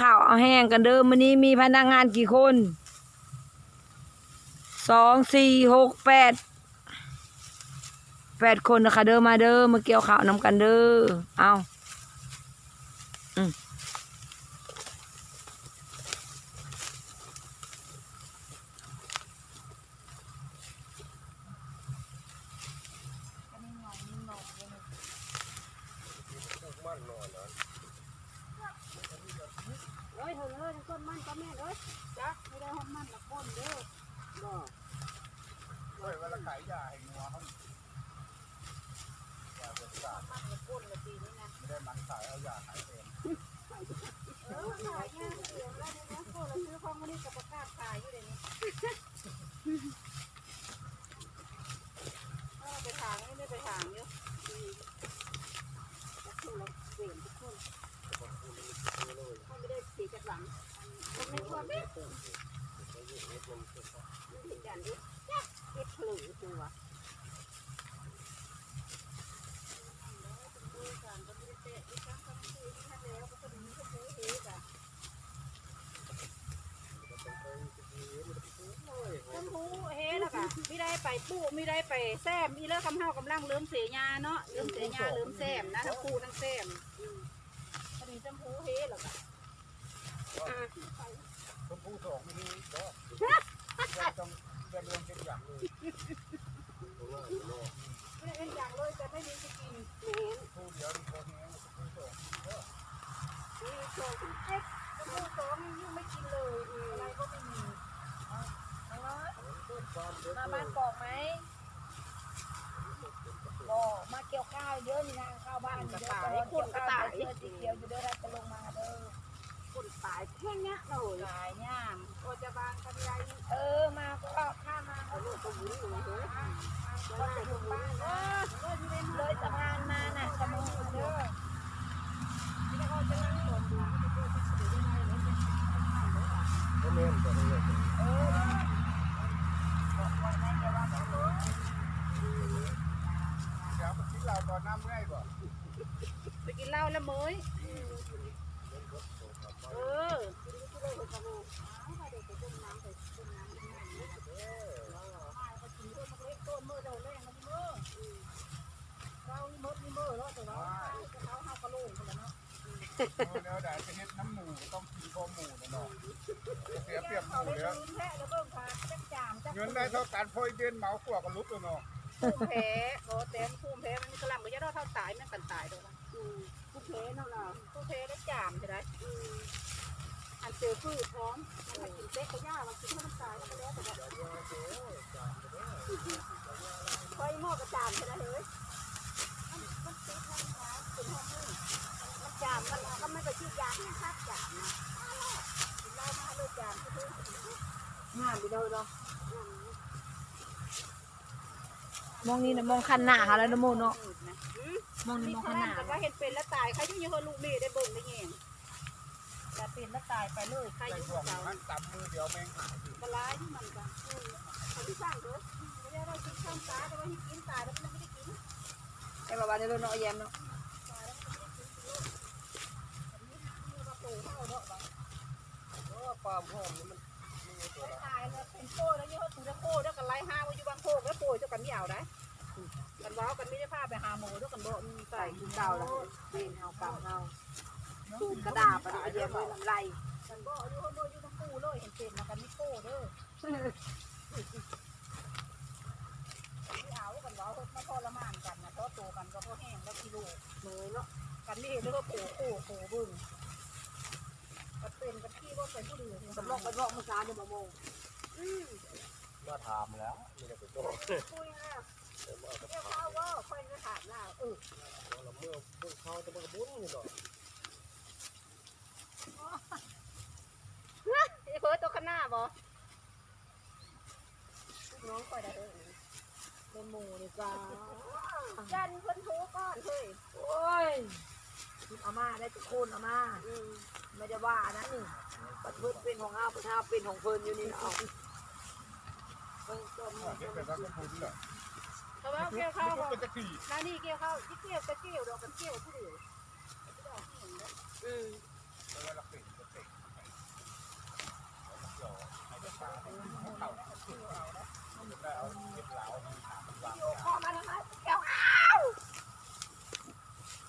ข้าวเอาแห้งกันเดิมวันนี้มีพนักงานกี่คนสองสี่หกแปดแปดคนนะคะเดิมมาเดิมมาเกี่ยวข้าวนำกันเด้อเอาอืม เอ้ยเถอะเลยต้นมันก็แม่เอ้ยจ้ะไม่ได้หอมมันละก้นเด้อบ่ เฮ้ยเวลาขายยาให้งัวเขายาเวลา มันละก้นละปีนี้นะ ไม่ได้มันขายเอายาขายเอง เออขายง่ายเสียงแล้วเนี่ยนะโก้เราซื้อของมันนี่กับประกาศขายอยู่เดี๋ยวนี้เออไปถางนี่ไม่ไปถางเยอะอืมทุกคนเราเปลี่ยนทุกคนมันไม่ได้สีจากหลัง มันไม่ดันเห็นอย่างนี้ยักษ์เก็บผลือตัวชมพูเฮแล้วก็ไม่ได้ไปปูไม่ได้ไปแซมมีเลิกคำเฮากำลังเริ่มเสียยาเนาะเริ่มเสียยาเริ่มแซมนะทั้งปูทั้งแซมอืมพอดีชมพูเฮ้แล้วก็อ่ ผู้สองไม่มีก็ต้องเดินเรื่องเป็นอย่างเลย ไม่ได้เป็นอย่างเลยแต่ไม่มีจะกินเห็น ชมพูเดียวมีคนแห้งชมพูสอง มีโชว์เอ็กชมพูสองยังไม่กินเลยอืมอะไรก็ไม่มี มาบ้านกอกไหมก็มาเกี่ยวข้าวเยอะนี่นะข้าวบ้านเยอะเด้อเกี่ยวข้าวเสื้อสีเขียวอยู่เด้อเราจะลงมาเด้อ คนตายแค่เนี้ยเลย หลายย่ามโอจะบางกันใหญ่เออมาก็ข้ามาเอาลูกตัวหญิงอยู่เฮ้ยก็จะถึงบ้านนะเลยสะพานมาน่ะจะมาเด้อก็เล่นเล่นเออบอกว้นะอย่าว่าแต่รู้เดี๋ยวมาคิดเราตอนน้ำเมื่อยบ่ไปกินเหล้าแล้วมื้ยเออ แล้วแต่ว่าเดี๋ยวได้จะเฮ็ดน้ำหมูต้องกินข้อหมูนะเนาะเสียเปรียบหมูได้แล้วลุ้นแท้แล้วเบิ่งค่ะจักจามจักเงินได้เท่าการพอยเดือนเหมาขวบกับลุกตัวเนาะภูมิแพ้โอ้เต็มภูมิแพ้มันกระลำก็จะได้เท่าตายมันกันตายด้วยนะภูมิแพ้เนาะล่ะภูมิแพ้ได้จามใช่ไหม เจอพืชพร้อมมันกินเต๊กก็ยากมันกินให้มันตายมันแล้วแต่แบบคอยหม้อกระจามใช่ไหมเฮ้ยมันมันติดมันร้ายเป็นห้องมืดมันจามมันก็ไม่ไปชื่อยาที่คัดจามนะกินเหล้ามาเลยจามก็คืองามไปเลยเนาะมองนี่นะมองคันหน้าเขาแล้วนะโมเนาะมองนี่มีมองขคันหนาน้าดกันว่าเห็นเป็นแล้วตายใครยุ่งยังลูกเมย์ได้เบิ่งได้เงี้ยแต่ เป็นแล้วตายไปเลยใครในยุ่งช่วงเก่ามันจับมือเดียวแม่งหายปลาที่มันกันคนที่สร้างเด้อไม่ได้เรากินข้าวตาแต่ว่าให้กินตายแล้วมันไม่ได้กินไอ้บ้านนี่เนาะแยมเนาะความหอมนี่มันตายแล้วเป็นโก้แล้วยี่ห้อตูดโก้แล้วกันไล่ห้าว่าอยู่บางโคกแล้วโปรยเจ้ากันไม่เอาได้กันว้าวกันไม่ได้พาไปหาหมูเจ้ากันบ่มีใส่กินเก่าแล้วเป็นเอากำเอา ตูนกระดาษไปเดียวเลยลำไรกันบ่อยู่ข้างบนอยู่ทั้งคู่เลยเห็นเป็นมากันไม่โก้เด้อที่เอากันว่ามาทรมานกันนะเพราะตัวกันก็เพราะแห้งแล้วกิโลเลยเนาะกันนี่เห็นแล้วก็โผล่โผล่โผล่บึ้งก็เป็นกันที่ว่าเป็นผู้ดีสำรองไปบอกมือซ้าเนี่ยมาโมงมาถามแล้วมีแต่ตัวคุยนะเรียกเขาว่าค่อยจะถามเราเออเราเมื่อเมื่อเขาจะมาบุญนี่หน่อยไอ้ เพิร์ตตัวข้างหน้าบ่น้องค่อยได้เออเป็นหมูนี่จ้ายันเพิ่นโทรก่อนเฮ้ยโอ้ยเอามาได้ทุกคนเอามาไม่ได้ว่านะนี่ปัดเพิ่นเป็นของอาปัดอาเป็นของเพิ่นอยู่นี่เอาเพิ่นก็มีเดี๋ยวไปรักกับบุญแหละแต่ว่าเกี่ยวข้าวก็บ่เป็นตะกี้นานี่เกี่ยวข้าวที่เกี่ยวก็เกี่ยวดอกกันเกี่ยวผู้เดียวอืมเวลาเป็น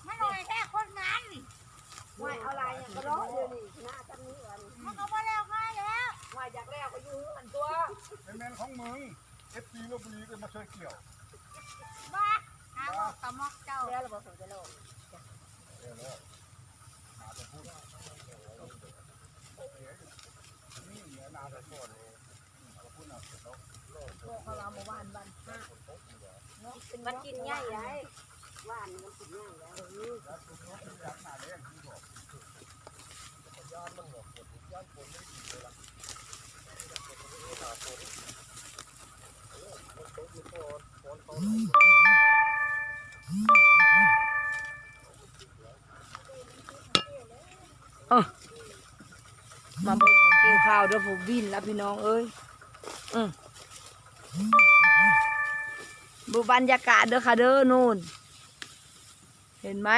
ไม่หน่อยแค่คนนั้นว่าเอะไรอย่างก็ร้องเลยนี่หน้าจำนี้วันมันก็าแล้วมาแล้วว่าอยากแล้วก็ยู่อตัวเป็นแมของมึงเอฟซีลบบุรีก็มาช่วยเกี่ยวบ้าหาหมอกตะมอกเจ้าแล้วเราบอกสนใจโลกเจ้มาจะพูด นี่เหนือนาจะพูดเลยเราพูดเอาเสร็จแล้วบอกเขาเราเมื่อวานวันห้าเนาะเป็นมันกินง่ายไงว่านมันกินง่ายแล้วแล้วคุณรู้ที่ยักษ์หน้าเลี้ยงที่บอกย่านมันหมดย่านคนไม่ดีเลยล่ะมาบอกผมเกี่ยว ข้าวเด้อผมบินแล้วพี่น้องเอ้ยอืมดูบรรยากาศเด้อค่ะเด้อนู่น เห็นไหม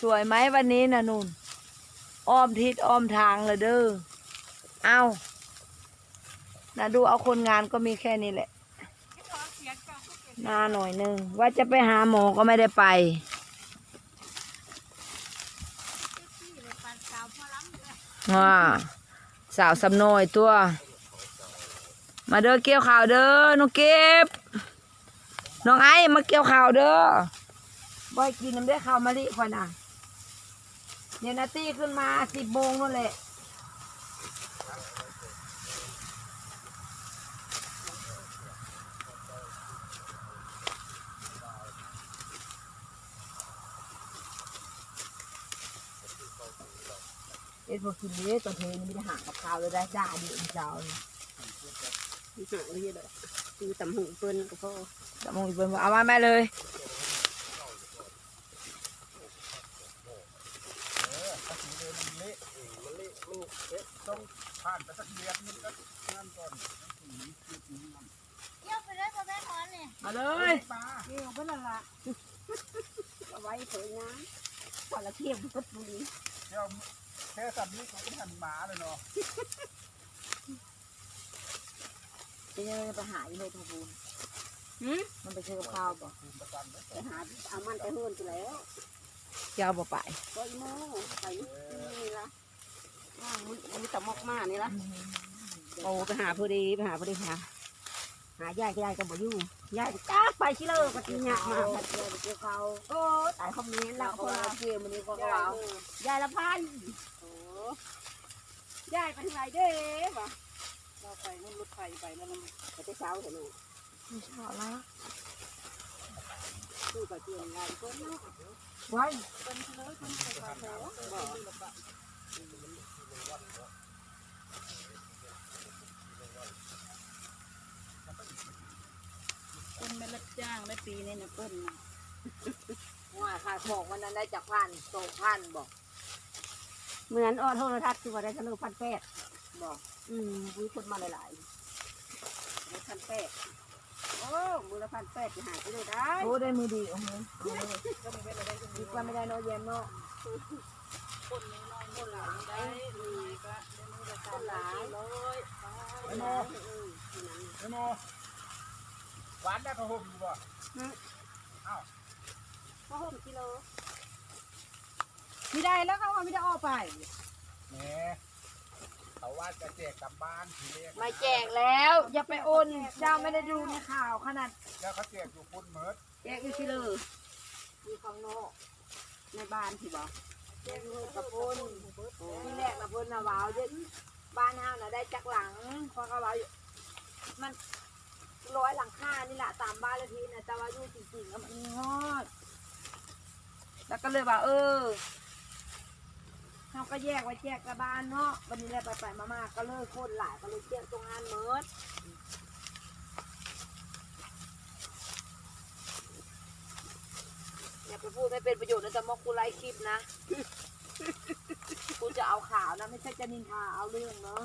สวยไหมวันนี้นะนู่น อ้อมทิศอ้อมทางเลยเด้อ เอานะดูเอาคนงานก็มีแค่นี้แหละหน้าหน่อยหนึง ว่าจะไปหาหมอก็ไม่ได้ไปอ่า สาวสำน้อยตัว มาเด้อเกี่ยวข่าวเด้อน้องเก็บน้องไอ้มาเกี่ยวข่าวเด้อบ่อยกินน้ำได้ข่าวมะลิคอยน่ะเนี่ยนาตี้ขึ้นมาสิบโมงนั่นแหละ เอ็ดพอกินเละตอนเทนี่ไม่ได้หากับข้าวเลยได้จ้าดีอีเจ้านี่มีหาเรียดคือตำหูเปิ้นก็พอจะมองอีกเบิ่งว่าเอามาแม่เลยเออถ้าสีเดินมันเละเองมันเละมันเละต้องผ่านไปสักเดือนนึงก็งานก่อนสีสีสีมันมาเลยปลาเกี่ยวเพิ่นนั่นล่ะเอาไว้เผยน้ำพอละเทียบพุทบุรีเที่ยวแค่สัตว์นี้เขาก็หันหมาเลยเนาะจะยังไปหาอีโนทบูนหืมมันไปซื้อกับข้าวบ่คืนประกันเลยไปหาเอามันไปเฮือนไปแล้วยาวบ่ไปก็อีโม่ไปนี่ละว่างมันมันตะมอกมานี่ละโอ้ไปหาพอดีไปหาพอดีหาหายายก็ยายก็บ่อยู่ยายก็จ้าไปชิเลอร์ก็ตีหยามาเกี่ยวเกี่ยวข้าวโอ้ตายคอมเมนต์แล้แล้ววคคนนเราละเกี่ยวมันนี่ก็ยาเรายยายละพันโอ้ ยายไปทางไหนเด้วะเราไปนั่นรถไฟไปนั่นมันไปแต่เช้าเห็นไหมไม่ชอบละคือกับเตียงงานก็เนาะไว้เป็นเลยคนไปขอขอบอกคนไม่รับจ้างได้ปีนี้นะเปิ้ลนะว่าขายของมันนั้นได้จากพันสองพันบอก เหมือนออโทรทัศน์คือว่าได้ทะลุพันแปดบอกอืมมีคนมาหลายๆได้พันแปดโอ้มือละพันแปดจะหายไปเลยได้โอ้ได้มือดีโอ้โหดีกว่าไม่ได้เนอะเย็นเนาะคนน้อยคนหลายได้มีก็ได้มือละสามหลายร้อยไอ้โมไอ้โมหวานได้พะห่มอยู่บ่ก็หกกิโล ไม่ได้แล้วเขาไม่ได้ออกไป แหมเขาว่าจะแจกกลับบ้านทีแรกไม่แจกแล้ว อย่าไปโอนเจ้าไม่ได้ดูในข่าวขนาดแล้วเขาแจกอยู่พุ่นเมิดแยกอยู่ที่เลยมีข้างนอกในบ้านที่บอกแจกลูกกับพุ่นที่แรกนะพุ่นนะว้าวเย็นบ้านเฮาน่ะได้จักหลังเพราะเขาว้าวอยู่มันร้อยหลังคานี่แหละตามบ้านเลยทีนะแต่ว่าอยู่จริงๆแล้วมันมีฮอด แล้วก็เลยว่าเออ เขาก็แยกไว้แยกกับบ้านเนาะวันนี้เลยไปไปๆมาๆก็เลิกคนหลายก็เลยแยกตรงงานเมิดอย่าไปพูดไม่เป็นประโยชน์นะจะมอกกูไลฟ์คลิปนะกูจะเอาข่าวนะไม่ใช่จะนินทาเอาเรื่องเนาะ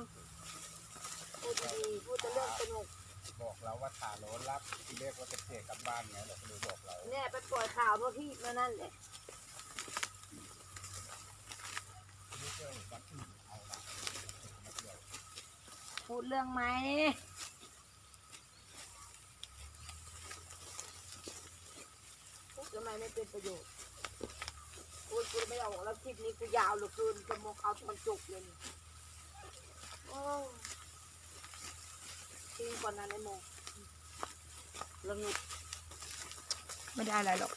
พูดดีๆพูดแต่เรื่องสนุกบอกเราว่าถ่าโลรับทีแรกว่าจะแจกกลับบ้านไงเราก็เลยบอกเราเนี่ยไปปล่อยข่าวเมื่อพี่มานั่นแหละ ไม่เจอวันอื่นเอาละมาเที่ยว พูดเรื่องไหมพูดทำไมไม่เป็นประโยชน์พูดกูไม่ออกแล้วคลิปนี้กูยาวเหลือเกินจะมกเอาตอนจบเลยโอ้เจทิ้งก่อนนั้นในโมงละงุดไม่ได้อะไรหรอก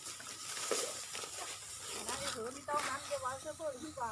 นะไอ้เถือมีต้องนั้นจะวางเสื้อเพื่อนที่ว่า